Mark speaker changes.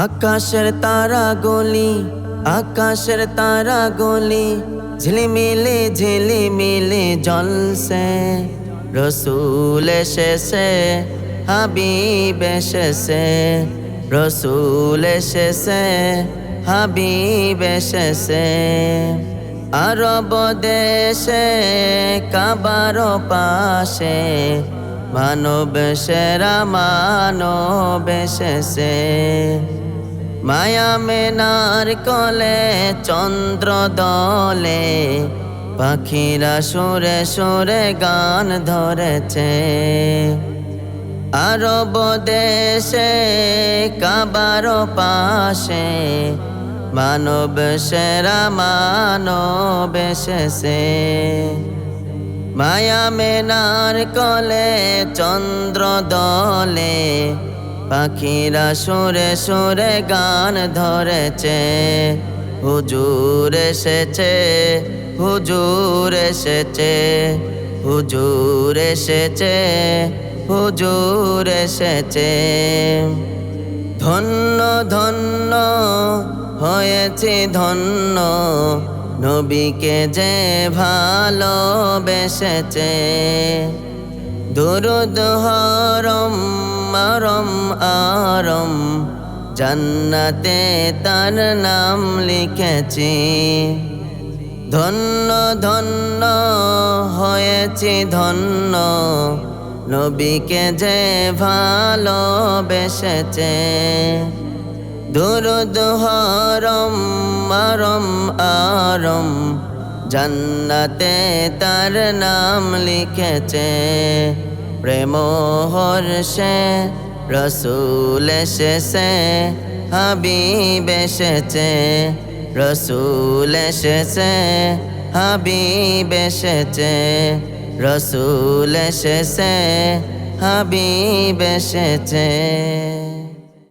Speaker 1: আকাশের তারা গলি, আকাশের তারা গলি, ঝিলিমিলি ঝিলিমিলি জলসে রসুল এসেছে, হাবিব এসেছে। রসুল এসেছে, হাবিব এসেছে। আরব দেশে, কাবার পাশে, মানব সেরা মানব এসেছে। মায়া মেনার কলে, চন্দ্র দলে। পাখিরা সুরে সুরে গান ধরেছে। আরব দেশে, কাবার পাশে, মানব সেরা মানব এসেছে। মায়া মেনার কলে, চন্দ্র দলে পাখিরা সুরে সুরে গান ধরেছে। হুজুর এসেছে হুজুর এসেছে হুজুর এসেছে হুজুর এসেছে। ধন্য ধন্য, হয়েছে ধন্য, নবীকে যে ভালোবেসেছে। দুরুদ হরম আরম আরম, জান্নাতে তার নাম লিখেছি। ধন্য ধন্য হয়েছি, ধন্য নবীকে যে ভালোবেসেছে। দুরুদ, হরম আরম আরম, জান্নাতে তার নাম লিখেছে। প্রেম হর্ষে রসুল এসেছে হাবিব এসেছে রসুল এসেছে হাবিব এসেছে রসুল এসেছে হাবিব এসেছে।